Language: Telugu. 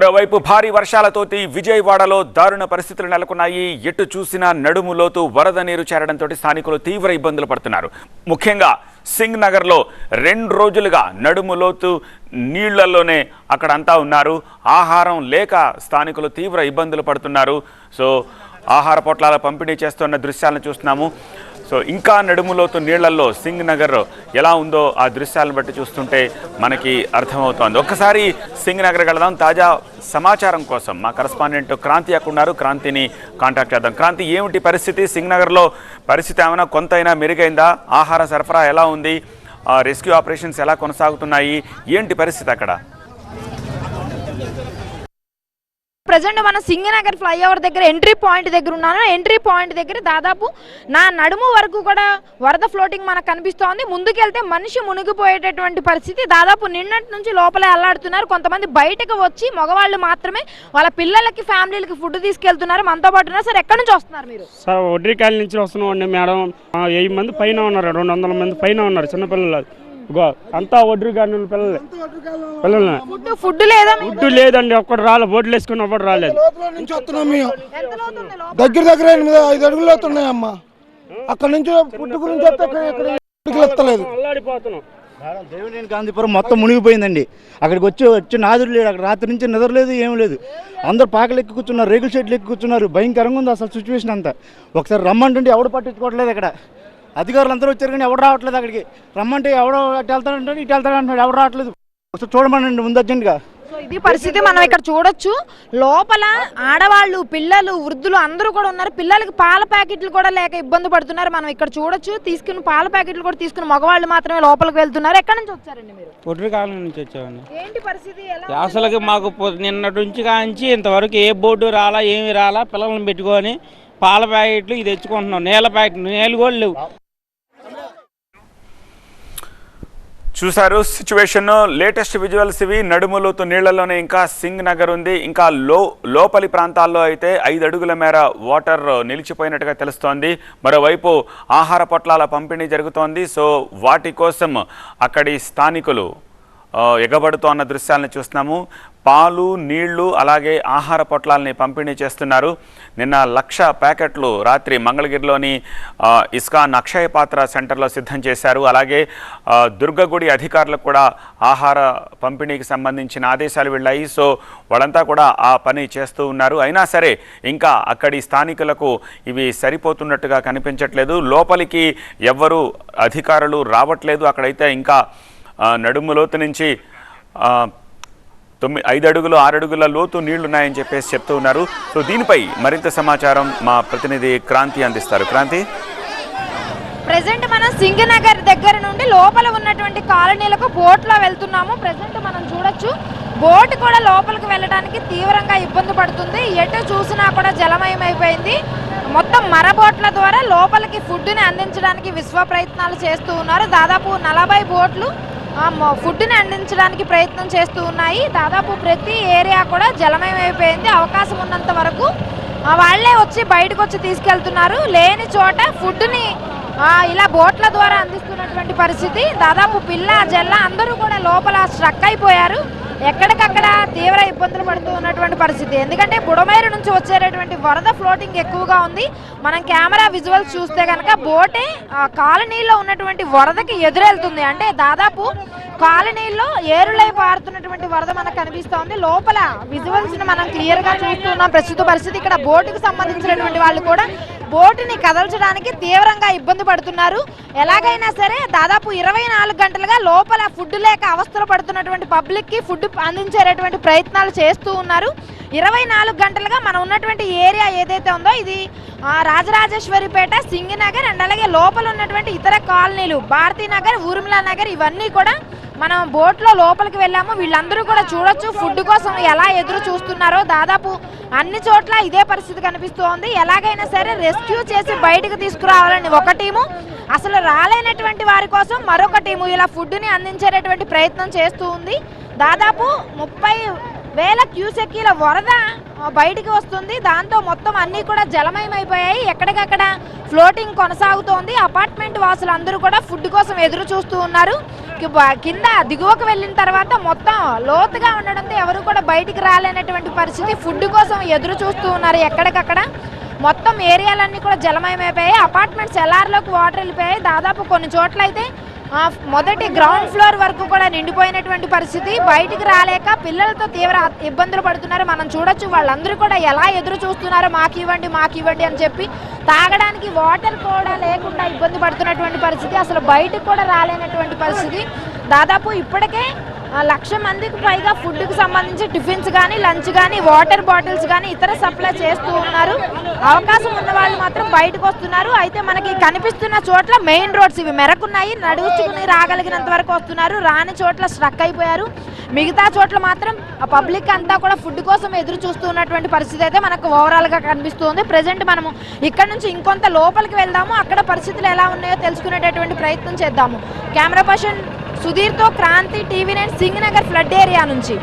మరోవైపు భారీ వర్షాలతోటి విజయవాడలో దారుణ పరిస్థితులు నెలకొన్నాయి. ఎటు చూసినా నడుము లోతు వరద నీరు చేరడంతో స్థానికులు తీవ్ర ఇబ్బందులు పడుతున్నారు. ముఖ్యంగా సింగ్ నగర్లో రెండు రోజులుగా నడుము లోతు నీళ్ళలోనే అక్కడ అంతా ఉన్నారు. ఆహారం లేక స్థానికులు తీవ్ర ఇబ్బందులు పడుతున్నారు. సో ఆహార పొట్లాల పంపిణీ చేస్తున్న దృశ్యాలను చూస్తున్నాము. సో ఇంకా నడుములోతు నీళ్ళలో సింగ్ నగర్ ఎలా ఉందో ఆ దృశ్యాలను బట్టి చూస్తుంటే మనకి అర్థమవుతోంది. ఒక్కసారి సింగ్ నగర్ వెళదాం తాజా సమాచారం కోసం మా కరస్పాండెంట్ క్రాంతి అక్కడున్నారు క్రాంతిని కాంటాక్ట్ చేద్దాం. క్రాంతి ఏమిటి పరిస్థితి? సింగ్ నగర్లో పరిస్థితి ఏమైనా కొంతైనా మెరుగైందా? ఆహార సరఫరా ఎలా ఉంది? ఆ, రెస్క్యూ ఆపరేషన్స్ ఎలా కొనసాగుతున్నాయి? ఏంటి పరిస్థితి అక్కడ? ప్రజెంట్ మన సింగనగర్ ఫ్లైఓవర్ దగ్గర ఎంట్రీ పాయింట్ దగ్గర ఉన్నాను. ఎంట్రీ పాయింట్ దగ్గర దాదాపు నా నడుము వరకు కూడా వరద ఫ్లోటింగ్ మనకు కనిపిస్తోంది. ముందుకెళ్తే మనిషి మునిగిపోయేటటువంటి పరిస్థితి. దాదాపు నిన్నటి నుంచి లోపల అల్లాడుతున్నారు. కొంతమంది బయటకు వచ్చి మగవాళ్ళు మాత్రమే వాళ్ళ పిల్లలకి ఫ్యామిలీలకి ఫుడ్ తీసుకెళ్తున్నారు. మనతో పాటు ఉన్నారు. సార్ ఎక్కడి నుంచి వస్తున్నారు మీరు? సార్ ఒడ్రికాయల నుంచి వస్తున్నాం మేడం వెయ్యి మంది పైన ఉన్నారు. రెండు వందల మంది పైన ఉన్నారు. చిన్నపిల్లలు. ఇగో అంతా వడ్డీ కాయల పిల్లలు. పిల్లలు ఫుడ్ ఫుడ్ లేదా మీకు? ఫుడ్ లేదండి ఒక్కడు రాలేదు బోట్లు వేసుకుని ఒక్కడు రాలేదు. నుంచి వస్తున్నాం మేము. ఎంత లోతుంది లోపల? దగ్గర దగ్గర ఎనిమిది ఐదు అడుగులు అవుతున్నాయమ్మా అక్కడ నుంచి ఫుడ్ గురించి వస్తే ఇక్కడ ఇక్కడ అడుగులు ఎత్తలేదు అల్లాడిపోతున్నాం. మేడం దేవినేని గాంధీపురం మొత్తం మునిగిపోయిందండి. అక్కడికి వచ్చి వచ్చి నాదుడు లేడు. అక్కడ రాత్రి నుంచి నిద్ర లేదు ఏం లేదు. అందరు పాకలు ఎక్కి కూర్చున్నారు రేకుల షెడ్లు ఎక్కి కూర్చున్నారు భయంకరంగా ఉంది అసలు సిచ్యువేషన్ అంతా. ఒకసారి రమ్మంటుంటే ఎవడు పట్టించుకోవట్లేదు ఇక్కడ అధికారులు అందరూ వచ్చారు కానీ ఎవడు రావట్లేదు అక్కడికి. రమ్మంటే ఎవడో అటు వెళ్తాడంటాడు ఇటు వెళ్తాడంటాడు ఎవడు రావట్లేదు. ఒకసారి చూడమనండి ముందు అర్జెంట్గా. సో ఇది పరిస్థితి మనం ఇక్కడ చూడొచ్చు. లోపల ఆడవాళ్ళు పిల్లలు వృద్ధులు అందరూ కూడా ఉన్నారు. పిల్లలకి పాల ప్యాకెట్లు కూడా లేక ఇబ్బంది పడుతున్నారు. మనం ఇక్కడ చూడొచ్చు. తీసుకుని పాల ప్యాకెట్లు కూడా తీసుకుని మగవాళ్ళు మాత్రమే లోపలికి వెళ్తున్నారు. ఎక్కడి నుంచి వచ్చారండి మీరు? కాలం నుంచి వచ్చామండి. ఏంటి పరిస్థితి? అసలుకి మాకు నిన్నటి నుంచి కాంచి ఇంతవరకు ఏ బోర్డు రాలా ఏమి రాలా పిల్లల్ని పెట్టుకొని పాల ప్యాకెట్లు ఇది తెచ్చుకుంటున్నాం. నీళ్ళ ప్యాకెట్ నీళ్ళు కూడా లేవు. చూశారు. సిచ్యువేషన్ లేటెస్ట్ విజువల్స్ ఇవి. నడుములోతు నీళ్ళలోనే ఇంకా సింగ్ నగర్ ఉంది. ఇంకా లో లోపలి ప్రాంతాల్లో అయితే ఐదు అడుగుల మేర వాటర్ నిలిచిపోయినట్టుగా తెలుస్తోంది. మరోవైపు ఆహార పొట్లాల పంపిణీ జరుగుతోంది. సో వాటి కోసం అక్కడి స్థానికులు ఎగబడుతోన్న దృశ్యాలను చూస్తున్నాము. పాలు నీళ్ళు అలాగే ఆహార పొట్లాలని పంపిణీ చేస్తున్నారు. నిన్న లక్ష ప్యాకెట్లు రాత్రి మంగళగిరిలోని ఇస్కాన్ అక్షయ పాత్ర సెంటర్లో సిద్ధం చేశారు. అలాగే దుర్గగుడి అధికారులకు కూడా ఆహార పంపిణీకి సంబంధించిన ఆదేశాలు వెళ్ళాయి. సో వాళ్ళంతా కూడా ఆ పని చేస్తూ ఉన్నారు. అయినా సరే ఇంకా అక్కడి స్థానికులకు ఇవి సరిపోతున్నట్టుగా కనిపించట్లేదు. లోపలికి ఎవ్వరూ అధికారులు రావట్లేదు. అక్కడైతే ఇంకా నడుము లోతు నుంచి తొమ్మిది ఐదు అడుగులు ఆరు అడుగుల లోతు నీళ్ళున్నాయని చెప్పేసి చెప్తూ ఉన్నారు. సో దీనిపై మరింత సమాచారం మా ప్రతినిధి క్రాంతి అందిస్తారు. క్రాంతి? ప్రెసెంట్ మనం సింగనగర్ దగ్గర నుండి లోపల ఉన్నటువంటి కాలనీలకు బోట్లో వెళ్తున్నాము. ప్రజెంట్ మనం చూడొచ్చు. బోట్ కూడా లోపలికి వెళ్ళడానికి తీవ్రంగా ఇబ్బంది పడుతుంది. ఎటు చూసినా కూడా జలమయం అయిపోయింది మొత్తం మరబోట్ల ద్వారా లోపలికి ఫుడ్ని అందించడానికి విశ్వ ప్రయత్నాలు చేస్తూ ఉన్నారు. దాదాపు నలభై బోట్లు ఫుడ్ని అందించడానికి ప్రయత్నం చేస్తూ ఉన్నాయి. దాదాపు ప్రతి ఏరియా కూడా జలమయం అయిపోయింది అవకాశం ఉన్నంత వరకు వాళ్ళే వచ్చి బయటకు వచ్చి తీసుకెళ్తున్నారు. లేని చోట ఫుడ్ని ఇలా బోట్ల ద్వారా అందిస్తున్నటువంటి పరిస్థితి. దాదాపు పిల్ల జల్ల అందరూ కూడా లోపల స్ట్రక్ అయిపోయారు. ఎక్కడికక్కడ తీవ్ర ఇబ్బందులు పడుతూ ఉన్నటువంటి పరిస్థితి. ఎందుకంటే బుడమేరు నుంచి వచ్చేటటువంటి వరద ఫ్లోటింగ్ ఎక్కువగా ఉంది. మనం కెమెరా విజువల్స్ చూస్తే కనుక బోటే కాలనీలో ఉన్నటువంటి వరదకి ఎదురెళ్తుంది. అంటే దాదాపు కాలనీల్లో ఏరులై పారుతున్నటువంటి వరద మనకు కనిపిస్తోంది. లోపల విజువల్స్ని మనం క్లియర్గా చూస్తున్నాం. ప్రస్తుత పరిస్థితి ఇక్కడ బోటుకు సంబంధించినటువంటి వాళ్ళు కూడా బోటుని కదల్చడానికి తీవ్రంగా ఇబ్బంది పడుతున్నారు. ఎలాగైనా సరే దాదాపు ఇరవై నాలుగు గంటలుగా లోపల ఫుడ్ లేక అవస్థలు పడుతున్నటువంటి పబ్లిక్కి ఫుడ్ అందించేటటువంటి ప్రయత్నాలు చేస్తూ ఉన్నారు. ఇరవై నాలుగు గంటలుగా మనం ఉన్నటువంటి ఏరియా ఏదైతే ఉందో ఇది రాజరాజేశ్వరిపేట సింగినగర్ అండ్ అలాగే లోపల ఉన్నటువంటి ఇతర కాలనీలు భారతీనగర్ ఊర్మిళా నగర్ ఇవన్నీ కూడా మనం బోట్లో లోపలికి వెళ్ళాము వీళ్ళందరూ కూడా చూడొచ్చు ఫుడ్ కోసం ఎలా ఎదురు చూస్తున్నారో. దాదాపు అన్ని చోట్ల ఇదే పరిస్థితి కనిపిస్తోంది. ఎలాగైనా సరే రెస్క్యూ చేసి బయటకు తీసుకురావాలని ఒక టీము అసలు రాలేనటువంటి వారి కోసం మరొక టీము ఇలా ఫుడ్ని అందించేటటువంటి ప్రయత్నం చేస్తూ ఉంది. దాదాపు ముప్పై వేల క్యూసెక్కీల వరద బయటికి వస్తుంది. దాంతో మొత్తం అన్నీ కూడా జలమయమైపోయాయి. ఎక్కడికక్కడ ఫ్లోటింగ్ కొనసాగుతోంది. అపార్ట్మెంట్ వాసులు అందరూ కూడా ఫుడ్ కోసం ఎదురు చూస్తూ ఉన్నారు. కింద దిగువకు వెళ్ళిన తర్వాత మొత్తం లోతుగా ఉండడంతో ఎవరు కూడా బయటికి రాలేనటువంటి పరిస్థితి. ఫుడ్ కోసం ఎదురు చూస్తూ ఉన్నారు ఎక్కడికక్కడ. మొత్తం ఏరియాలన్నీ కూడా జలమయమైపోయాయి. అపార్ట్మెంట్స్ ఎల్ఆర్లోకి వాటర్ వెళ్ళిపోయాయి. దాదాపు కొన్ని చోట్ల అయితే మొదటి గ్రౌండ్ ఫ్లోర్ వరకు కూడా నిండిపోయినటువంటి పరిస్థితి. బయటికి రాలేక పిల్లలతో తీవ్ర ఇబ్బందులు పడుతున్నారు. మనం చూడొచ్చు వాళ్ళందరూ కూడా ఎలా ఎదురు చూస్తున్నారో మాకు ఇవ్వండి మాకు ఇవ్వండి అని చెప్పి తాగడానికి వాటర్ కూడా లేకుండా ఇబ్బంది పడుతున్నటువంటి పరిస్థితి. అసలు బయటకు కూడా రాలేనటువంటి పరిస్థితి. దాదాపు ఇప్పటికే లక్ష మందికి పైగా ఫుడ్కి సంబంధించి టిఫిన్స్ కానీ లంచ్ కానీ వాటర్ బాటిల్స్ కానీ ఇతర సప్లై చేస్తూ ఉన్నారు. అవకాశం ఉన్న వాళ్ళు మాత్రం బయటకు వస్తున్నారు. అయితే మనకి కనిపిస్తున్న చోట్ల మెయిన్ రోడ్స్ ఇవి మెరకున్నాయి. నడుచుకుని రాగలిగినంత వరకు వస్తున్నారు. రాని చోట్ల స్ట్రక్ అయిపోయారు. మిగతా చోట్ల మాత్రం ఆ పబ్లిక్ అంతా కూడా ఫుడ్ కోసం ఎదురు చూస్తూ ఉన్నటువంటి పరిస్థితి అయితే మనకు ఓవరాల్గా కనిపిస్తుంది. ప్రజెంట్ మనము ఇక్కడ నుంచి ఇంకొంత లోపలికి వెళ్దాము. అక్కడ పరిస్థితులు ఎలా ఉన్నాయో తెలుసుకునేటటువంటి ప్రయత్నం చేద్దాము. Camera person సుధీర్తో Kranthi TV nine Singh Nagar flood area నుంచి.